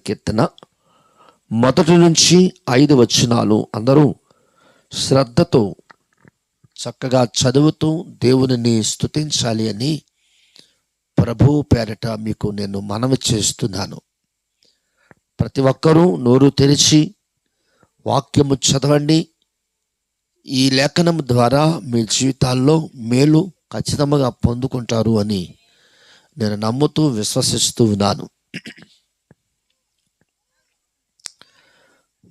సంకీర్తన. మొదటి నుంచి ఐదు వచనాలు అందరూ శ్రద్ధతో చక్కగా చదువుతూ దేవునిని స్థుతించాలి అని ప్రభు పేరట మీకు నేను మనవి చేస్తున్నాను. ప్రతి ఒక్కరూ నోరు తెరిచి వాక్యము చదవండి. ఈ లేఖనం ద్వారా మీ జీవితాల్లో మేలు ఖచ్చితంగా పొందుకుంటారు అని నేను నమ్ముతూ విశ్వసిస్తూ ఉన్నాను.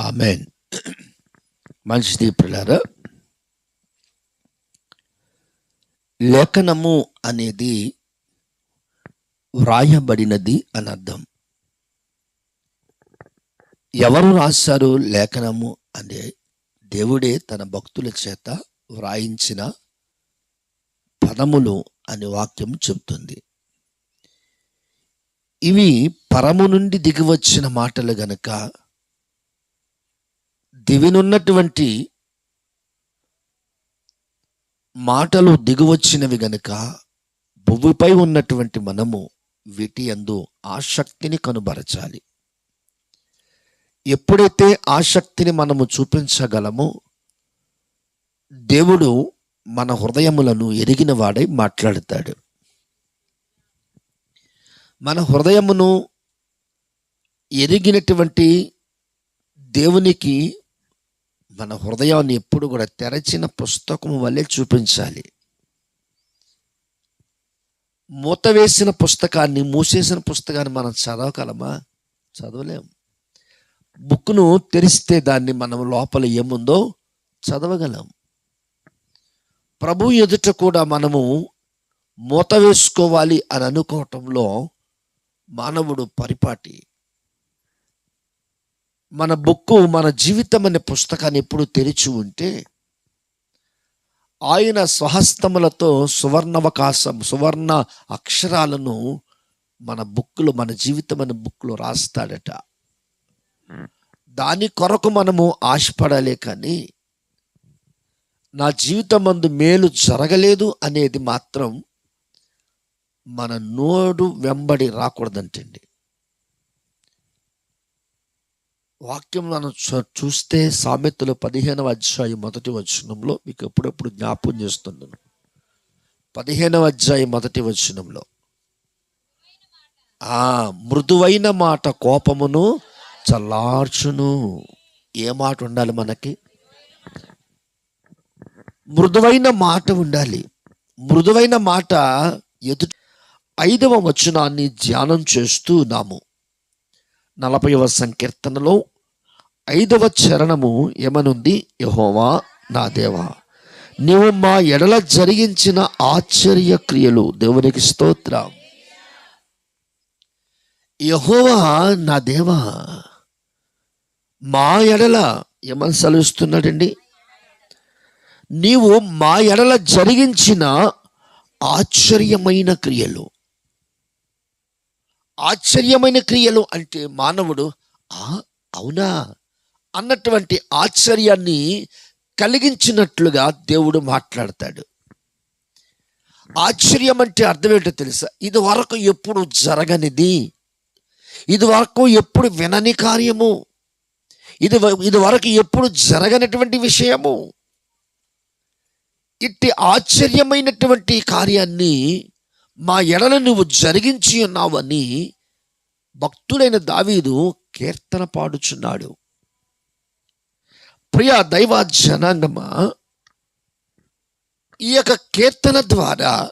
Amen. మంచిది పిల్లరా లేఖనము అనేది వ్రాయబడినది అని అర్థం. ఎవరు రాశారు లేఖనము అంటే దేవుడే తన భక్తుల చేత వ్రాయించిన పదములు అనే వాక్యం చెబుతుంది. ఇవి పరము నుండి దిగివచ్చిన మాటలు గనక దివినున్నటువంటి మాటలు దిగువచ్చినవి గనుక భువిపై ఉన్నటువంటి మనము వీటి అందు ఆసక్తిని కనుబరచాలి. ఎప్పుడైతే ఆసక్తిని మనము చూపించగలమో దేవుడు మన హృదయములను ఎరిగిన వాడై మాట్లాడతాడు. మన హృదయమును ఎరిగినటువంటి దేవునికి మన హృదయాన్ని ఎప్పుడు కూడా తెరచిన పుస్తకం వల్లే చూపించాలి. మూత వేసిన పుస్తకాన్ని మూసేసిన పుస్తకాన్ని మనం చదవగలమా? చదవలేం. బుక్ను తెరిస్తే దాన్ని మనం లోపల ఏముందో చదవగలం. ప్రభు ఎదుట కూడా మనము మూత వేసుకోవాలి అని అనుకోవటంలో మానవుడు పరిపాటి. మన బుక్కు మన జీవితం అనే పుస్తకాన్ని ఎప్పుడు తెరిచి ఉంటే ఆయన స్వహస్తములతో సువర్ణవకాశం సువర్ణ అక్షరాలను మన బుక్కులో మన జీవితం అనే బుక్లో రాస్తాడట. దాని కొరకు మనము ఆశపడాలే కానీ నా జీవితం అందు మేలు జరగలేదు అనేది మాత్రం మన నోడు వెంబడి రాకూడదంటండి. వాక్యం మనం చూస్తే సామెతలు పదిహేనవ అధ్యాయం మొదటి వచనంలో మీకు ఎప్పుడెప్పుడు జ్ఞాపకం చేస్తున్నాను పదిహేనవ అధ్యాయం మొదటి వచనంలో. ఆ మృదువైన మాట కోపమును చల్లార్చును. ఏ మాట ఉండాలి మనకి? మృదువైన మాట ఉండాలి. మృదువైన మాట ఎదు ఐదవ వచనాన్ని ధ్యానం చేస్తూ ఉన్నాము. నలభైవ సంకీర్తనలో ఐదవ చరణము ఏమనుంది? యహోవా నా దేవా. నీవు మా ఎడల జరిగించిన ఆశ్చర్య క్రియలు దేవునికి స్తోత్రం. యహోవా నా దేవా మా ఎడల ఏమని సెలవిస్తున్నాడండి? నీవు మా ఎడల జరిగించిన ఆశ్చర్యమైన క్రియలు. ఆశ్చర్యమైన క్రియలు అంటే మానవుడు ఆ అవునా? అన్నటువంటి ఆశ్చర్యాన్ని కలిగించినట్లుగా దేవుడు మాట్లాడతాడు. ఆశ్చర్యం అంటే అర్థం ఏంటో తెలుసా? ఇది వరకు ఎప్పుడు జరగనిది? ఇది వరకు ఎప్పుడు వినని కార్యము? ఇది ఇది వరకు ఎప్పుడు జరగనటువంటి విషయము? ఇట్టి ఆశ్చర్యమైనటువంటి కార్యాన్ని మా ఎడల నువ్వు జరిగించి ఉన్నావని భక్తుడైన దావీదు కీర్తన పాడుచున్నాడు. ప్రియ దైవ జనాంగమా ఈ యొక్క కీర్తన ద్వారా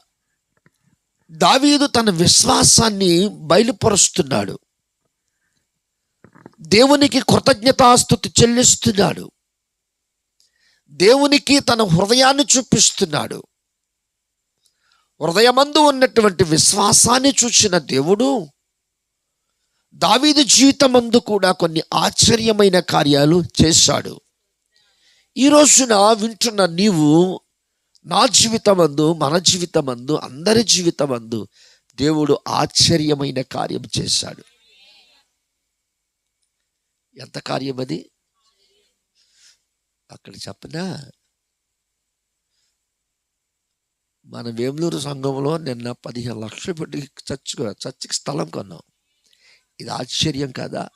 దావీదు తన విశ్వాసాన్ని బయలుపరుస్తున్నాడు. దేవునికి కృతజ్ఞతాస్థుతి చెల్లిస్తున్నాడు. దేవునికి తన హృదయాన్ని చూపిస్తున్నాడు. హృదయమందు ఉన్నటువంటి విశ్వాసాన్ని చూసిన దేవుడు దావీదు జీవితమందు కూడా కొన్ని ఆశ్చర్యమైన కార్యాలు చేశాడు. ఈ రోజున వింటున్న నీవు నా జీవితమందు మన జీవితమందు అందరి జీవితమందు దేవుడు ఆశ్చర్యమైన కార్యం చేశాడు. ఎంత కార్యం అది? అక్కడ చెప్పనా? మన వేములూరు సంఘంలో నిన్న పదిహేను లక్షలు పెట్టి చర్చ్ చర్చికి స్థలం కొన్నాం. ఇది ఆశ్చర్యం కదా?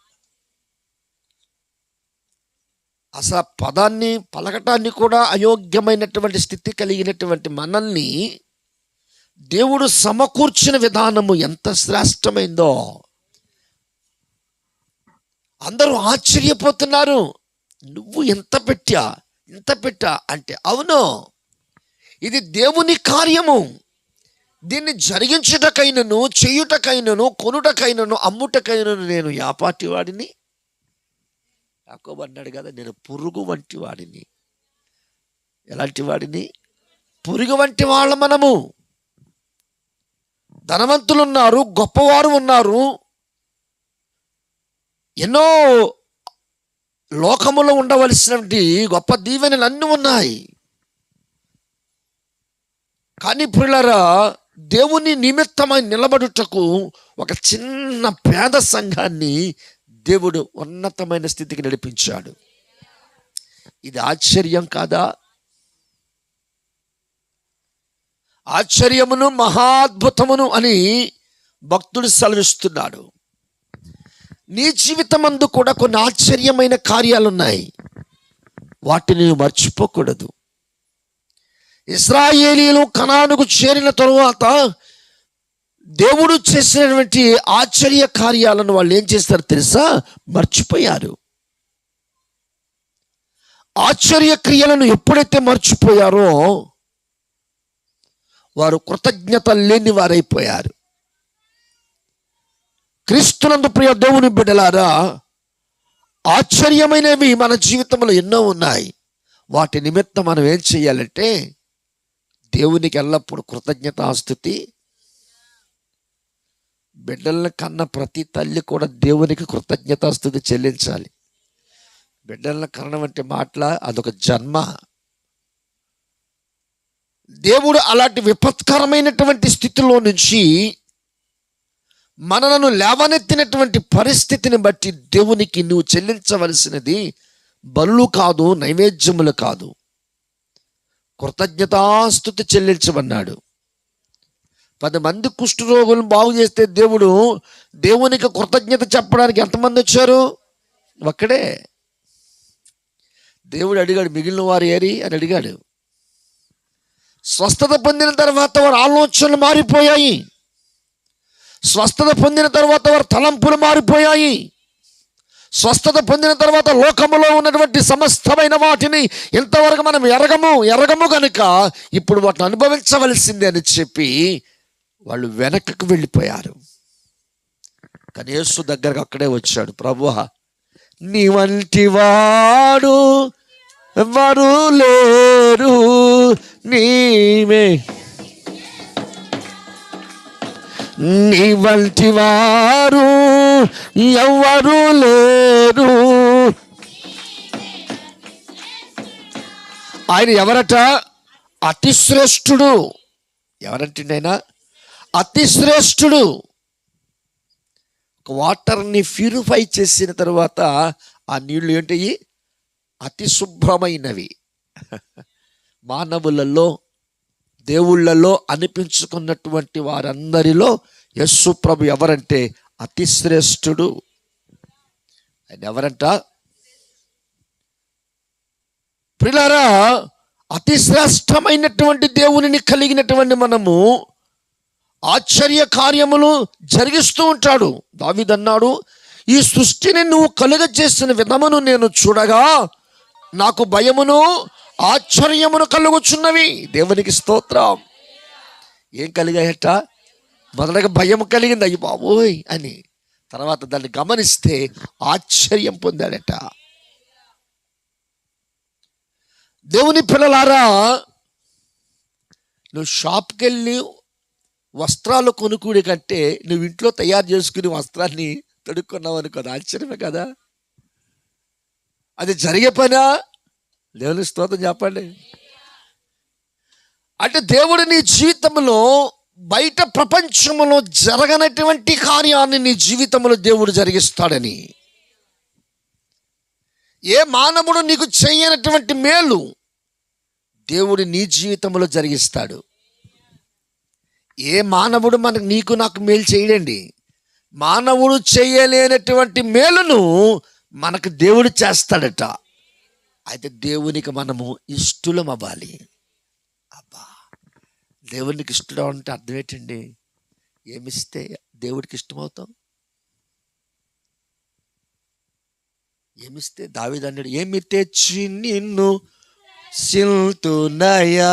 అసలు ఆ పదాన్ని పలకటాన్ని కూడా అయోగ్యమైనటువంటి స్థితి కలిగినటువంటి మనల్ని దేవుడు సమకూర్చిన విధానము ఎంత శ్రేష్టమైందో. అందరూ ఆశ్చర్యపోతున్నారు. నువ్వు ఎంత పెట్టా ఇంత పెట్టా అంటే అవును ఇది దేవుని కార్యము. దీన్ని జరిగించుటకైనను చేయుటకైనను కొనుటకైనను అమ్ముటకైనను నేను యాపాటి వాడిని. యాకోబు అన్నాడు కదా నేను పురుగు వంటి వాడిని. ఎలాంటి వాడిని? పురుగు వంటి వాళ్ళ మనము. ధనవంతులు ఉన్నారు గొప్పవారు ఉన్నారు. ఎన్నో లోకములో ఉండవలసినటువంటి గొప్ప దీవెనలు అన్నీ ఉన్నాయి. కానీ పురులరా దేవుని నిమిత్తమై నిలబడుటకు ఒక చిన్న పేద సంఘాన్ని దేవుడు ఉన్నతమైన స్థితికి నడిపించాడు. ఇది ఆశ్చర్యం కాదా? ఆశ్చర్యమును మహాద్భుతమును అని భక్తుడు సెలవిస్తున్నాడు. నీ జీవితమందు కూడా కొన్ని ఆశ్చర్యమైన కార్యాలున్నాయి. వాటిని మర్చిపోకూడదు. ఇస్రాయేలీలు కనానుకు చేరిన తరువాత దేవుడు చేసినటువంటి ఆశ్చర్య కార్యాలను వాళ్ళు ఏం చేస్తారు తెలుసా? మర్చిపోయారు. ఆశ్చర్య క్రియలను ఎప్పుడైతే మర్చిపోయారో వారు కృతజ్ఞత లేని వారైపోయారు. క్రీస్తునందు ప్రియ దేవుని బిడ్డలారా ఆశ్చర్యమైనవి మన జీవితంలో ఎన్నో ఉన్నాయి. వాటి నిమిత్తం మనం ఏం చేయాలంటే దేవునికి ఎల్లప్పుడూ కృతజ్ఞతాస్థుతి బిడ్డలను కన్న ప్రతి తల్లి కూడా దేవునికి కృతజ్ఞతాస్థుతి చెల్లించాలి. బిడ్డలను కన్న వంటి మాటల అదొక జన్మ. దేవుడు అలాంటి విపత్కరమైనటువంటి స్థితిలో నుంచి మనలను లేవనెత్తినటువంటి పరిస్థితిని బట్టి దేవునికి నువ్వు చెల్లించవలసినది బలు కాదు నైవేద్యములు కాదు. కృతజ్ఞతాస్థుతి చెల్లించమన్నాడు. పది మంది కుష్ఠరోగులను బాగు చేస్తే దేవుడు దేవునికి కృతజ్ఞత చెప్పడానికి ఎంతమంది వచ్చారు? ఒక్కడే. దేవుడు అడిగాడు మిగిలిన వారు ఏరి? అని అడిగాడు. స్వస్థత పొందిన తర్వాత వారి ఆలోచనలు మారిపోయాయి. స్వస్థత పొందిన తర్వాత వారి తలంపులు మారిపోయాయి. స్వస్థత పొందిన తర్వాత లోకములో ఉన్నటువంటి సమస్తమైన వాటిని ఇంతవరకు మనం ఎరగము ఎరగము కనుక ఇప్పుడు వాటిని అనుభవించవలసిందే అని చెప్పి వాళ్ళు వెనకకు వెళ్ళిపోయారు. కానీ యేసు దగ్గరకు అక్కడే వచ్చాడు. ప్రభు నీ వంటి వాడు ఎవరు లేరు? నీవే. నీ వంటి వారు ఎవరు లేరు? ఆయన ఎవరట? అతిశ్రేష్ఠుడు ఎవరంటే ఆయన? అతి శ్రేష్ఠుడు. ఒక వాటర్ని ప్యూరిఫై చేసిన తర్వాత ఆ నీళ్ళు ఏంటయ్యి అతి శుభ్రమైనవి. మానవులలో దేవుళ్ళలో అనిపించుకున్నటువంటి వారందరిలో యస్సు ప్రభు ఎవరంటే అతి శ్రేష్ఠుడు. ఆయన ఎవరంట? ప్రిలారా అతి శ్రేష్టమైనటువంటి దేవునిని కలిగినటువంటి మనము ఆశ్చర్య కార్యములు జరిగిస్తూ ఉంటాడు. దావిదన్నాడు ఈ సృష్టిని నువ్వు కలుగ చేసిన విధమును నేను చూడగా నాకు భయమును ఆశ్చర్యమును కలుగుచున్నవి. దేవునికి స్తోత్రం. ఏం కలిగాయట? మొదటగా భయం కలిగింది అయ్యి బాబోయ్ అని. తర్వాత దాన్ని గమనిస్తే ఆశ్చర్యం పొందాడట. దేవుని పిల్లలారా నువ్వు షాప్కి వెళ్ళి వస్త్రాలు కొనుక్కుడి కంటే నువ్వు ఇంట్లో తయారు చేసుకుని వస్త్రాన్ని తడుక్కున్నావు అనుకో అది ఆశ్చర్యమే కదా. అది జరిగే పనా? దేవుని స్తోత్రం చెప్పండి. అంటే దేవుడు నీ జీవితంలో బయట ప్రపంచంలో జరగనటువంటి కార్యాన్ని నీ జీవితంలో దేవుడు జరిగిస్తాడని. ఏ మానవుడు నీకు చేయనటువంటి మేలు దేవుడు నీ జీవితంలో జరిగిస్తాడు. ఏ మానవుడు మనకు నీకు నాకు మేలు చేయడండి? మానవుడు చేయలేనటువంటి మేలును మనకు దేవుడు చేస్తాడట. అయితే దేవునికి మనము ఇష్టలం అవ్వాలి. అబ్బా! దేవునికి ఇష్టం అంటే అర్థం ఏంటండి? ఏమిస్తే దేవుడికి ఇష్టమవుతాం? ఏమిస్తే? దావిదన్నాడు ఏమి తెచ్చి నిన్ను సిల్తునయా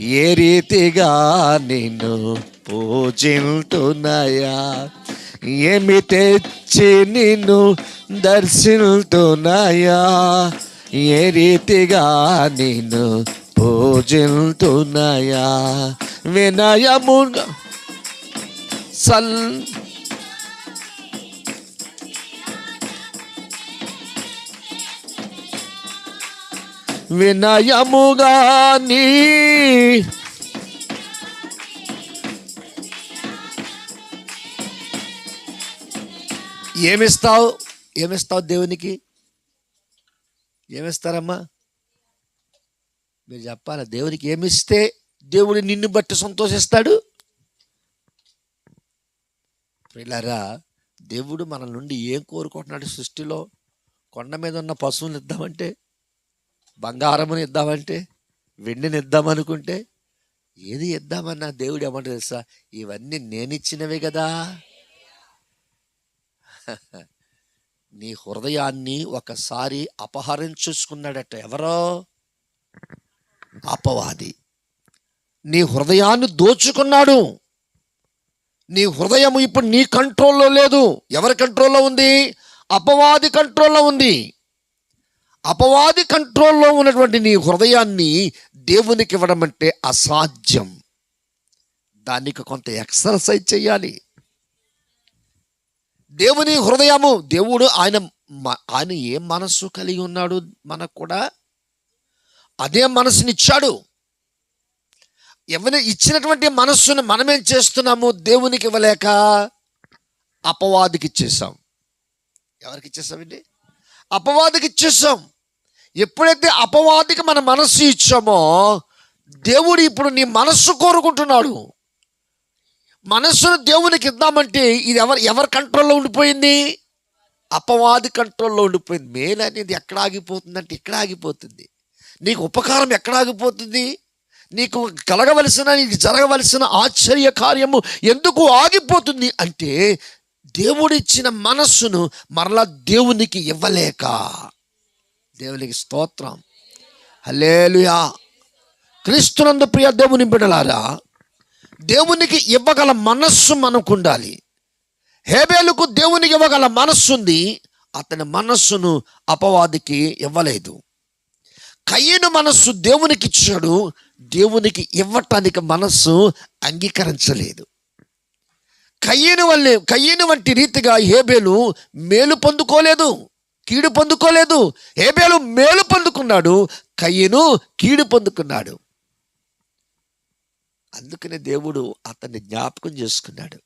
ఏ రీతిగా నిన్ను పూజిల్తున్నాయా ఏమి తెచ్చి నిన్ను దర్శిల్తున్నాయా ఏ రీతిగా నిన్ను పూజిల్తున్నాయా వినయముగా సల్ వినయముగా నీ ఏమిస్తావు? ఏమిస్తావు దేవునికి? ఏమిస్తారమ్మా? మీరు చెప్పాలి? దేవునికి ఏమిస్తే దేవుడు నిన్ను బట్టి సంతోషిస్తాడు? పిల్లరా దేవుడు మన నుండి ఏం కోరుకుంటున్నాడు సృష్టిలో? కొండ మీద ఉన్న పశువులు ఇద్దామంటే బంగారముని ఇద్దామంటే వెండిని ఇద్దామనుకుంటే ఏది ఇద్దామన్నా దేవుడు ఏమంటారు తెలుసా? ఇవన్నీ నేను ఇచ్చినవే కదా. నీ హృదయాన్ని ఒకసారి అపహరించుకున్నాడట ఎవరో? అపవాది. నీ హృదయాన్ని దోచుకున్నాడు. నీ హృదయం ఇప్పుడు నీ కంట్రోల్లో లేదు. ఎవరి కంట్రోల్లో ఉంది? అపవాది కంట్రోల్లో ఉంది. అపవాది కంట్రోల్లో ఉన్నటువంటి నీ హృదయాన్ని దేవునికి ఇవ్వడం అంటే అసాధ్యం. దానికి కొంత ఎక్సర్సైజ్ చేయాలి దేవుని హృదయము దేవుడు ఆయన ఆయన ఏ మనస్సు కలిగి ఉన్నాడు మనకు కూడా? అదే మనసునిచ్చాడు. ఎవరి ఇచ్చినటువంటి మనస్సును మనమేం చేస్తున్నాము? దేవునికి ఇవ్వలేక అపవాదికి ఇచ్చేసాం ఎవరికి ఇచ్చేసామండి అపవాదికి ఇచ్చేసాం. ఎప్పుడైతే అపవాదికి మన మనస్సు ఇచ్చామో దేవుడు ఇప్పుడు నీ మనస్సు కోరుకుంటున్నాడు. మనస్సును దేవునికి ఇద్దామంటే ఇది ఎవరు ఎవరి కంట్రోల్లో ఉండిపోయింది? అపవాది కంట్రోల్లో ఉండిపోయింది. మేలు అనేది ఎక్కడ ఆగిపోతుందంటే ఇక్కడ ఆగిపోతుంది. నీకు ఉపకారం ఎక్కడ ఆగిపోతుంది? నీకు కలగవలసిన నీకు జరగవలసిన ఆశ్చర్య కార్యము ఎందుకు ఆగిపోతుంది అంటే దేవుడిచ్చిన మనస్సును మరలా దేవునికి ఇవ్వలేక. దేవునికి స్తోత్రం. హలేలుయా క్రీస్తునందు ప్రియ దేవుని బిడలారా దేవునికి ఇవ్వగల మనస్సు మనకు ఉండాలి హేబేలుకు దేవునికి ఇవ్వగల మనస్సు ఉంది అతని మనస్సును అపవాదికి ఇవ్వలేదు. కయ్యను మనస్సు దేవునికి ఇచ్చాడు దేవునికి ఇవ్వటానికి మనస్సు అంగీకరించలేదు. కయ్యను వల్లే కయ్యను వంటి రీతిగా హేబేలు మేలు పొందుకోలేదు కీడు పొందుకోలేదు. హేబేలు మేలు పొందుకున్నాడు కయ్యను కీడు పొందుకున్నాడు. అందుకనే దేవుడు అతన్ని జ్ఞాపకం చేసుకున్నాడు.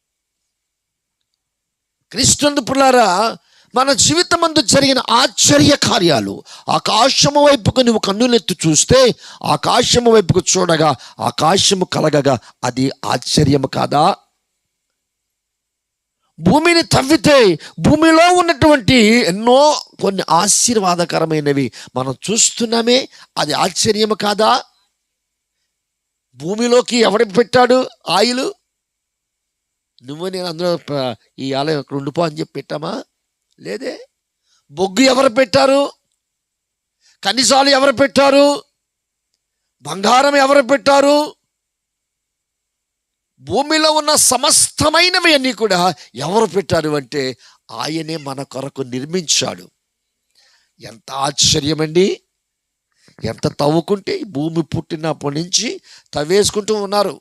క్రీస్తునందు పుల్లారా మన జీవితమందు జరిగిన ఆశ్చర్య కార్యాలు ఆకాశము వైపుకు నువ్వు కన్నులెత్తి చూస్తే ఆకాశము వైపుకు చూడగా ఆకాశము కలగగా అది ఆశ్చర్యము కాదా? భూమిని తవ్వితే భూమిలో ఉన్నటువంటి ఎన్నో కొన్ని ఆశీర్వాదకరమైనవి మనం చూస్తున్నామే. అది ఆశ్చర్యము కాదా? భూమిలోకి ఎవడికి పెట్టాడు ఆయిల్? నువ్వు నేను అందులో ఈ ఆలయం అక్కడ ఉండిపో అని చెప్పి పెట్టామా? లేదే. బొగ్గు ఎవరు పెట్టారు? ఖనిజాలు ఎవరు పెట్టారు? బంగారం ఎవరు పెట్టారు? భూమిలో ఉన్న సమస్తమైనవి అన్నీ కూడా ఎవరు పెట్టారు అంటే ఆయనే మన కొరకు నిర్మించాడు. ఎంత ఆశ్చర్యమండి. ఎంత తవ్వుకుంటే భూమి పుట్టినప్పటి నుంచి తవ్వేసుకుంటూ ఉన్నారు.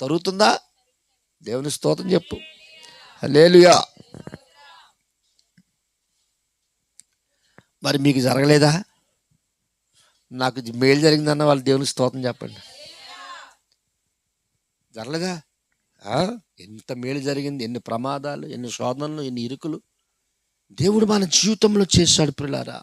తరుగుతుందా? దేవుని స్తోత్రం చెప్పు. లేలుయా మరి మీకు జరగలేదా? నాకు మేలు జరిగిందన్న వాళ్ళు దేవుని స్తోత్రం చెప్పండి. జరగలేదా? ఎంత మేలు జరిగింది ఎన్ని ప్రమాదాలు ఎన్ని శోధనలు ఎన్ని ఇరుకులు. దేవుడు మన జీవితంలో చేశాడు పిల్లారా.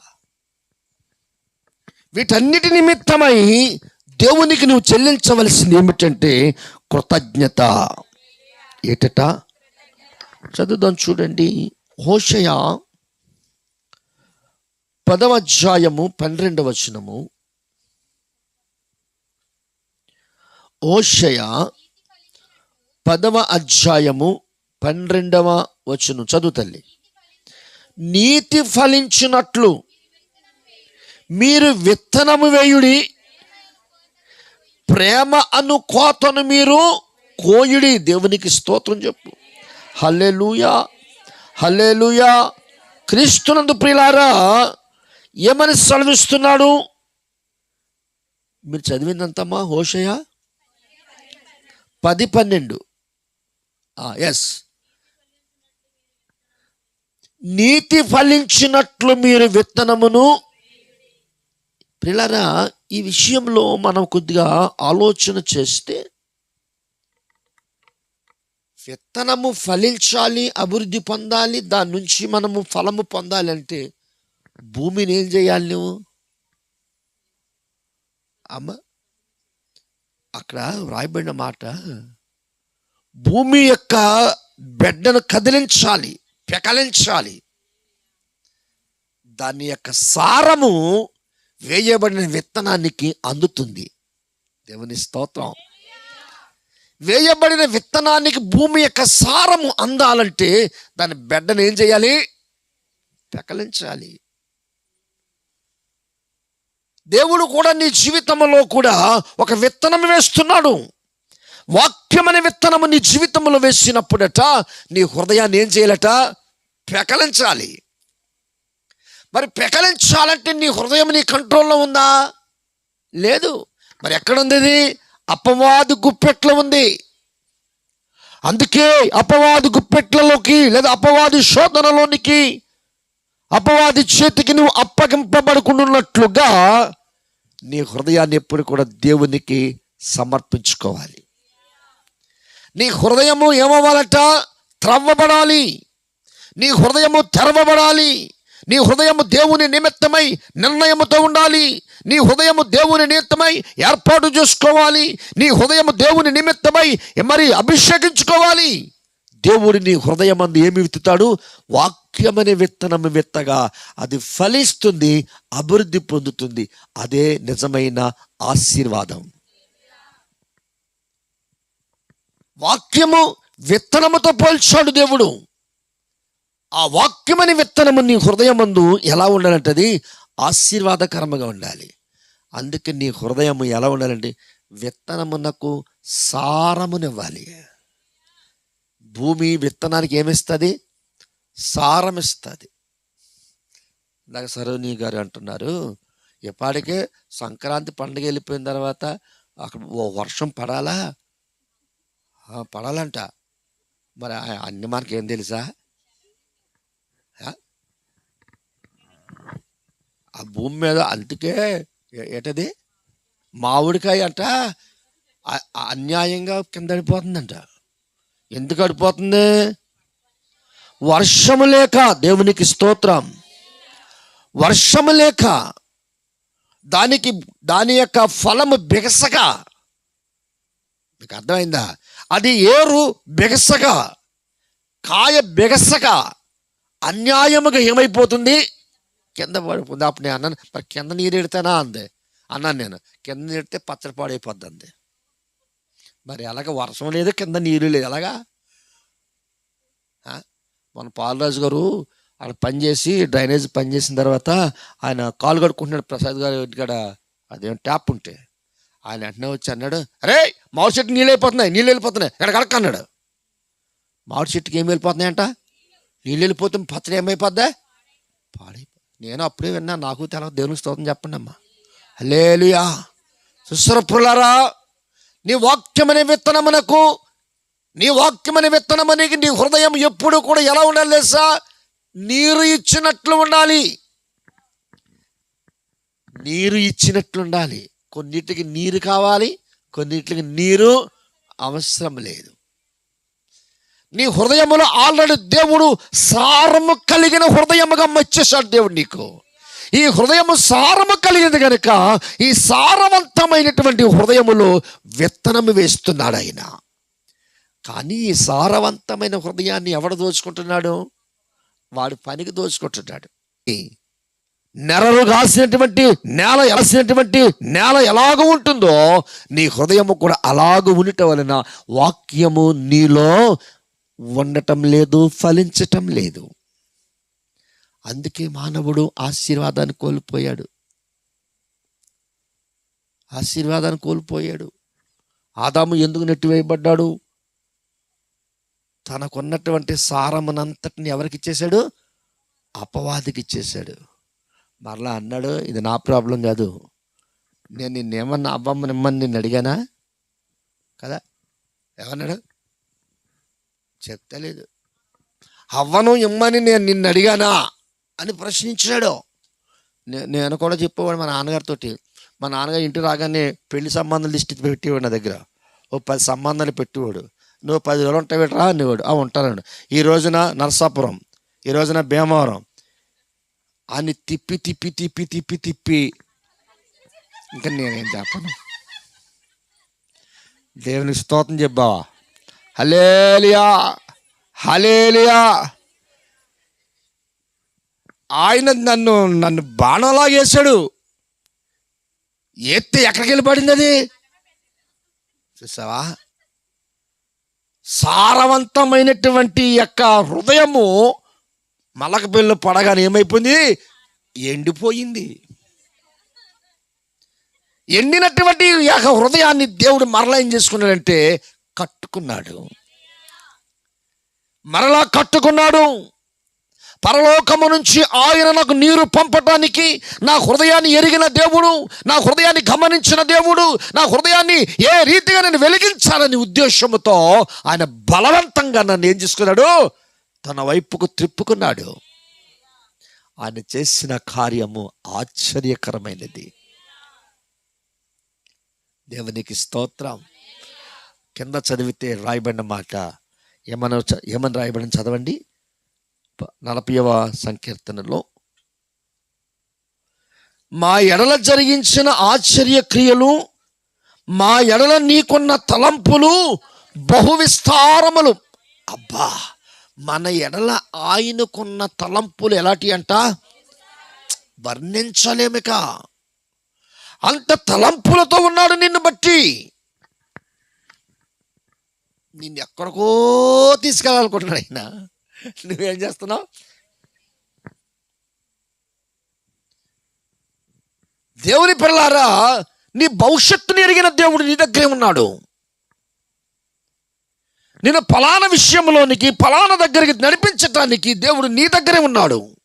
వీటన్నిటి నిమిత్తమై దేవునికి నువ్వు చెల్లించవలసింది ఏమిటంటే కృతజ్ఞత. ఏటట? చదువుదాం చూడండి. హోషయ పదవ అధ్యాయము పన్నెండవ వచనము. ఓషయ పదవ అధ్యాయము పన్నెండవ వచనం. చదువు తల్లి. నీతి ఫలించినట్లు మీరు విత్తనము వేయుడి ప్రేమ అను కోతను మీరు కోయుడి. దేవునికి స్తోత్రం చెప్పు. హల్లెలూయా హల్లెలూయా. క్రీస్తునందు ప్రియులారా ఏమని సెలవిస్తున్నాడు? మీరు చదివిందంతమ్మా హోషయ పది పన్నెండు. ఎస్ నీతి ఫలించినట్లు మీరు విత్తనమును పిల్లరా ఈ విషయంలో మనం కొద్దిగా ఆలోచన చేస్తే విత్తనము ఫలించాలి అభివృద్ధి పొందాలి దాని నుంచి మనము ఫలము పొందాలి అంటే భూమిని ఏం చేయాలి నువ్వు? అమ్మ అక్కడ వ్రాయబడిన మాట భూమి యొక్క బెడ్డను కదిలించాలి పెకలించాలి. దాని యొక్క సారము వేయబడిన విత్తనానికి అందుతుంది. దేవుని స్తోత్రం. వేయబడిన విత్తనానికి భూమి యొక్క సారము అందాలంటే దాని బెడ్డను ఏం చేయాలి? పెకలించాలి. దేవుడు కూడా నీ జీవితంలో కూడా ఒక విత్తనం వేస్తున్నాడు. వాక్యమనే విత్తనము నీ జీవితంలో వేసినప్పుడట నీ హృదయాన్ని ఏం చేయాలట? పెకలించాలి మరి పెకలించాలంటే నీ హృదయం నీ కంట్రోల్లో ఉందా? లేదు. మరి ఎక్కడుంది ఇది? అపవాది గుప్పెట్లో ఉంది. అందుకే అపవాది గుప్పెట్లలోకి లేదా అపవాది శోధనలోనికి అపవాది చేతికి నువ్వు అప్పగింపబడుకున్నట్లుగా నీ హృదయాన్ని ఎప్పుడు కూడా దేవునికి సమర్పించుకోవాలి. నీ హృదయము ఏమవ్వాలట? త్రవ్వబడాలి. నీ హృదయము తెరవబడాలి. నీ హృదయము దేవుని నిమిత్తమై నిర్ణయముతో ఉండాలి. నీ హృదయము దేవుని నిమిత్తమై ఏర్పాటు చేసుకోవాలి. నీ హృదయము దేవుని నిమిత్తమై మరి అభిషేకించుకోవాలి. దేవుడు నీ హృదయమందు ఏమి విత్తుతాడు? వాక్యమనే విత్తనము విత్తగా అది ఫలిస్తుంది అభివృద్ధి పొందుతుంది. అదే నిజమైన ఆశీర్వాదం. వాక్యము విత్తనముతో పోల్చాడు దేవుడు. ఆ వాక్యమని విత్తనము నీ హృదయమందు ఎలా ఉండాలంటది? ఆశీర్వాదకరముగా ఉండాలి. అందుకే నీ హృదయము ఎలా ఉండాలంటే విత్తనమునకు సారమునివ్వాలి. భూమి విత్తనానికి ఏమిస్తుంది? సారం ఇస్తుంది ఇందాక సరోని గారు అంటున్నారు ఎప్పటికే సంక్రాంతి పండుగ వెళ్ళిపోయిన తర్వాత అక్కడ ఓ వర్షం పడాలా? పడాలంట. మరి అన్ని మనకేం తెలుసా? ఆ? భూమి మీద అందుకే ఏటది ఏంటది? మామిడికాయ అంట అన్యాయంగా కింద అడిపోతుందంట ఎందుకు అడిపోతుంది? వర్షము లేక దేవునికి స్తోత్రం. వర్షము లేక దానికి దాని యొక్క ఫలము బిగసగా. మీకు అర్థమైందా? అది ఏరు బిగసగా కాయ బిగసగా అన్యాయముగా ఏమైపోతుంది? కింద పడిపోతుంది. అప్పుడు నేను అన్నాను మరి కింద నీరు ఎడితేనా? అంది. అన్నాను నేను కింద నీడితే పచ్చడి పాడైపోద్ది అంది. మరి ఎలాగ వర్షం లేదు కింద నీరు లేదు ఎలాగా? మన పాలరాజు గారు ఆయన పనిచేసి డ్రైనేజ్ పనిచేసిన తర్వాత ఆయన కాలు కడుక్కుంటున్నాడు ప్రసాద్ గారి ఇక్కడ అదేం ట్యాప్ ఉంటే. ఆయన వెంటనే వచ్చి అన్నాడు అరే మామిడి చెట్టు నీళ్ళు అయిపోతున్నాయి నీళ్ళు వెళ్ళిపోతున్నాయి ఎక్కడ కడక అన్నాడు. మామిడి చెట్టుకి ఏం వెళ్ళిపోతున్నాయంట? నీళ్ళు వెళ్ళిపోతే పచ్చడి ఏమైపోద్దా? పాడైపో నేను అప్పుడే విన్నా నాకు తెలవ దేవుని స్తోత్రం చెప్పండి అమ్మా. లేలుయా సుశ్రపులరా నీ వాక్యమనే విత్తనమునకు నీ వాక్యమనే విత్తనమనికి నీ హృదయం ఎప్పుడు కూడా ఎలా ఉండాలి తెలుసా? నీరు ఇచ్చినట్లు ఉండాలి. నీరు ఇచ్చినట్లు ఉండాలి. కొన్నిటికి నీరు కావాలి కొన్నిటికి నీరు అవసరం లేదు. నీ హృదయములో ఆల్రెడీ దేవుడు సారము కలిగిన హృదయముగా మచ్చేశాడు దేవుడు నీకు. ఈ హృదయము సారము కలిగింది కనుక ఈ సారవంతమైనటువంటి హృదయములో విత్తనము వేస్తున్నాడు ఆయన. కానీ ఈ సారవంతమైన హృదయాన్ని ఎవడు దోచుకుంటున్నాడు? వాడు పనికి దోచుకుంటున్నాడు. ఈ నెరలు కాసినటువంటి నేల ఎలసినటువంటి నేల ఎలాగ ఉంటుందో నీ హృదయము కూడా అలాగ ఉండటం వలన వాక్యము నీలో ఉండటం లేదు ఫలించటం లేదు. అందుకే మానవుడు ఆశీర్వాదాన్ని కోల్పోయాడు. ఆశీర్వాదాన్ని కోల్పోయాడు. ఆదాము ఎందుకు నెట్టివేయబడ్డాడు? తనకున్నటువంటి సారమునంతటిని ఎవరికి ఇచ్చేశాడు? అపవాదికి ఇచ్చేశాడు. మరలా అన్నాడు ఇది నా ప్రాబ్లం కాదు. నేను నిన్న ఏమన్నా అబ్బమ్మ నిమ్మని నిన్ను అడిగానా? కదా? ఏమన్నాడు చెప్తలేదు అవ్వను ఇమ్మని నేను నిన్ను అడిగానా? అని ప్రశ్నించాడు నేను కూడా చెప్పేవాడు మా నాన్నగారితో మా నాన్నగారు ఇంటి రాగానే పెళ్ళి సంబంధాలు లిస్ట్ పెట్టేవాడు నా దగ్గర. ఓ పది సంబంధాలు పెట్టేవాడు. నువ్వు పది రోజులు ఉంటావు రా అనేవాడు. ఆ ఉంటానండి. ఈ రోజున నరసాపురం ఈ రోజున భీమవరం అని తిప్పి తిప్పి తిప్పి తిప్పి తిప్పి ఇంకా నేనేం చెప్పను దేవునికి స్తోత్రం చెప్పావా హలేలియా హలేలియా ఆయన నన్ను నన్ను బాణంలాగేశాడు ఎత్తే ఎక్కడికి వెళ్ళి పడింది అది చూసావా సారవంతమైనటువంటి యొక్క హృదయము మలకపిల్ల పడగానే ఏమైపోయింది? ఎండిపోయింది. ఎండినటువంటి యొక్క హృదయాన్ని దేవుడు మరలా ఏం చేసుకున్నాడంటే కట్టుకున్నాడు. మరలా కట్టుకున్నాడు. పరలోకము నుంచి ఆయన నాకు నీరు పంపటానికి నా హృదయాన్ని ఎరిగిన దేవుడు నా హృదయాన్ని గమనించిన దేవుడు నా హృదయాన్ని ఏ రీతిగా నేను వెలిగించాలని ఉద్దేశముతో ఆయన బలవంతంగా నన్ను ఏం చేసుకున్నాడు? తన వైపుకు త్రిప్పుకున్నాడు. ఆయన చేసిన కార్యము ఆశ్చర్యకరమైనది. దేవునికి స్తోత్రం. కింద చదివితే రాయబడిన మాట. ఏమన్నా చ- ఏమని రాయబడిన చదవండి? నలభైవ సంకీర్తనలో. మా ఎడల జరిగించిన ఆశ్చర్య క్రియలు మా ఎడల నీకున్న తలంపులు బహువిస్తారములు. అబ్బా! మన ఎడల ఆయనకున్న తలంపులు ఎలాంటి అంట? వర్ణించలేమిక. అంత తలంపులతో ఉన్నాడు నిన్ను బట్టి. నిన్ను ఎక్కడికో తీసుకెళ్ళాలనుకుంటున్నాడు ఆయన. నువ్వేం చేస్తున్నావు? దేవుని పిల్లారా నీ భవిష్యత్తుని ఎరిగిన దేవుడు నీ దగ్గరే ఉన్నాడు. నేను ఫలానా విషయంలోనికి ఫలానా దగ్గరికి నడిపించటానికి దేవుడు నీ దగ్గరే ఉన్నాడు.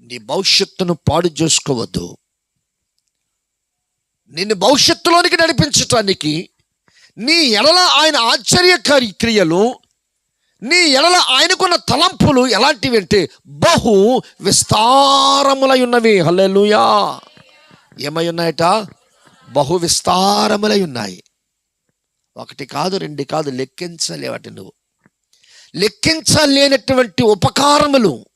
నీ భవిష్యత్తును పాడు చేసుకోవద్దు. నిన్ను భవిష్యత్తులోనికి నడిపించటానికి నీ ఎడల ఆయన ఆశ్చర్యకారి క్రియలు నీ ఎడల ఆయనకున్న తలంపులు ఎలాంటివి అంటే బహు విస్తారములై ఉన్నవి హల్లెలూయా. ఏమై ఉన్నాయట? బహు విస్తారములై ఉన్నాయి. ఒకటి కాదు రెండు కాదు లెక్కించలేవటి నువ్వు. లెక్కించలేనటువంటి ఉపకారములు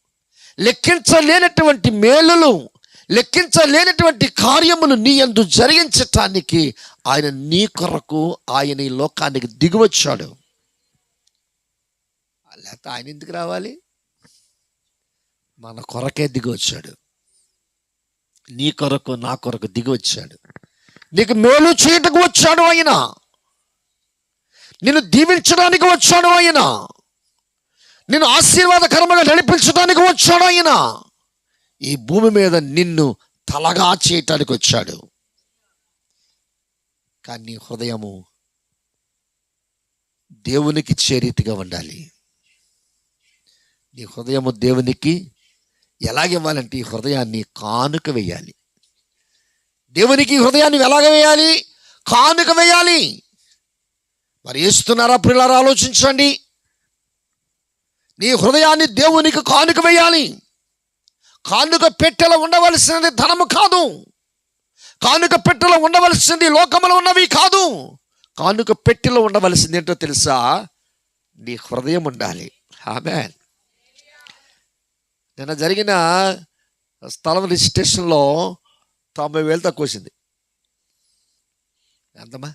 లెక్కించలేనటువంటి మేలులు లెక్కించలేనటువంటి కార్యములు నీ యందు జరిగించటానికి ఆయన నీ కొరకు ఆయన ఈ లోకానికి దిగువచ్చాడు. లేకపోతే ఆయన ఎందుకు రావాలి? మన కొరకే దిగివచ్చాడు. నీ కొరకు నా కొరకు దిగివచ్చాడు. నీకు మేలు చేయటకు వచ్చాడు ఆయన. నిన్ను దీవించడానికి వచ్చాడు ఆయన. నిన్ను ఆశీర్వాదకరముగా నడిపించడానికి వచ్చాడు ఆయన. ఈ భూమి మీద నిన్ను తలగా చేయటానికి వచ్చాడు. కానీ హృదయము దేవునికి చేరీతిగా ఉండాలి. నీ హృదయము దేవునికి ఎలాగివ్వాలంటే ఈ హృదయాన్ని కానుక వేయాలి. దేవునికి హృదయాన్ని ఎలాగ వేయాలి? కానుక వేయాలి. మరి వేస్తున్నారా పిల్లలు ఆలోచించండి. నీ హృదయాన్ని దేవునికి కానుక వేయాలి. కానుక పెట్టెలో ఉండవలసినది ధనము కాదు. కానుక పెట్టెలో ఉండవలసింది లోకములు ఉన్నవి కాదు. కానుక పెట్టెలో ఉండవలసింది ఏంటో తెలుసా? నీ హృదయం ఉండాలి. ఆమె నిన్న జరిగిన స్థలం రిజిస్ట్రేషన్లో తొంభై వేలు తక్కువ వచ్చింది. ఎంతమ్మా?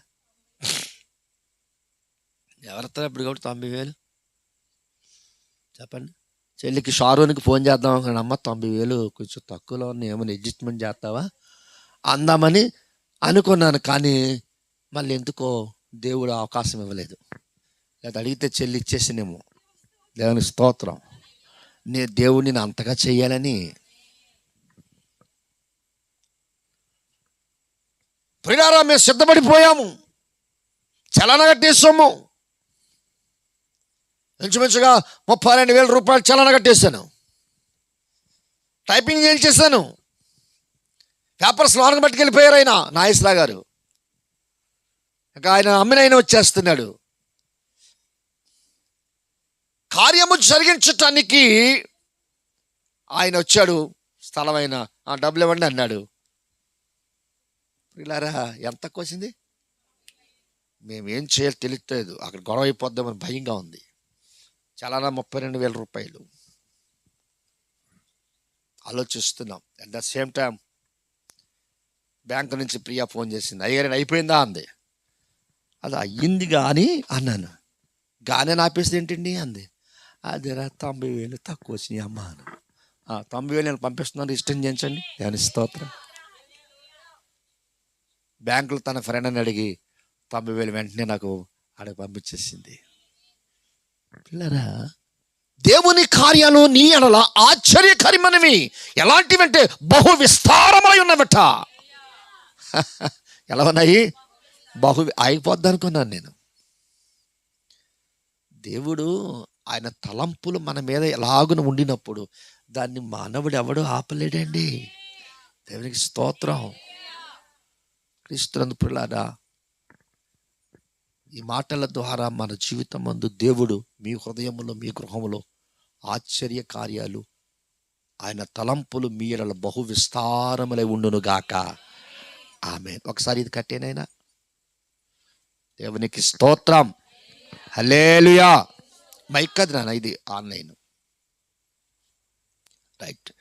ఎవరితో ఇప్పుడు కాబట్టి తొంభై వేలు చెప్పండి. చెల్లికి షారూన్కి ఫోన్ చేద్దాం అనుకున్నాను. అమ్మ తొంభై వేలు కొంచెం తక్కువలో ఉన్నాయి. ఏమైనా అడ్జస్ట్మెంట్ చేస్తావా? అందామని అనుకున్నాను కానీ మళ్ళీ ఎందుకో దేవుడు అవకాశం ఇవ్వలేదు. లేదా అడిగితే చెల్లి ఇచ్చేసినేమో దేవుని స్తోత్రం. నే దేవుడిని నేను అంతగా చేయాలని ప్రియారా మేము సిద్ధపడిపోయాము. చలన కట్టేసాము ఇంచుమించుగా ముప్పై రెండు వేల రూపాయలు చలన కట్టేశాను. టైపింగ్ చేయించేసాను పేపర్స్ లోనకి పట్టుకెళ్ళిపోయారు ఆయన నాయస్లా గారు. ఇంకా ఆయన అమ్మినైనా వచ్చేస్తున్నాడు. కార్యము జరిగించటానికి ఆయన వచ్చాడు స్థలమైన ఆ డబ్బులు ఇవ్వండి అన్నాడు. ఇలారా ఎంత వచ్చింది మేమేం చేయాలి తెలియట్లేదు. అక్కడ గొడవ అయిపోద్దామని భయంగా ఉంది. చాలా ముప్పై రెండు వేల రూపాయలు. ఆలోచిస్తున్నాం. At the same time bank నుంచి ప్రియా ఫోన్ చేసింది. అయ్యారని అయిపోయిందా అంది. అది అయ్యింది కానీ అన్నాను. గానే నాపేసి ఏంటండి అంది. అదేరా తొంభై వేలు తక్కువ వచ్చినాయి అమ్మ అని తొంభై వేలు నేను పంపిస్తున్నాను ఇష్టం చేయించండి. దాని స్తోత్రం బ్యాంకులో తన ఫ్రెండ్ అని అడిగి తొంభై వేలు వెంటనే నాకు ఆడ పంపించేసింది. పిల్లరా దేవుని కార్యాలు నీ ఎడల ఆశ్చర్యకరమైనవి. ఎలాంటివంటే బహు విస్తారమై ఉన్నవట. ఎలా ఉన్నాయి? బహు ఆగిపోద్ది అనుకున్నాను నేను. దేవుడు ఆయన తలంపులు మన మీద ఎలాగున ఉండినప్పుడు దాన్ని మానవుడు ఎవడు ఆపలేడండి. దేవునికి స్తోత్రం. క్రీస్తునందు పిల్లారా ఈ మాటల ద్వారా మన జీవితం మందు దేవుడు మీ హృదయములో మీ గృహములో ఆశ్చర్య కార్యాలు ఆయన తలంపులు మీరల బహు విస్తారములై ఉండును గాక. ఆమె ఒకసారి ఇది కట్టేనైనా దేవునికి స్తోత్రం. హలేలుయా మైక్ అది ఇది ఆన్లైన్. రైట్.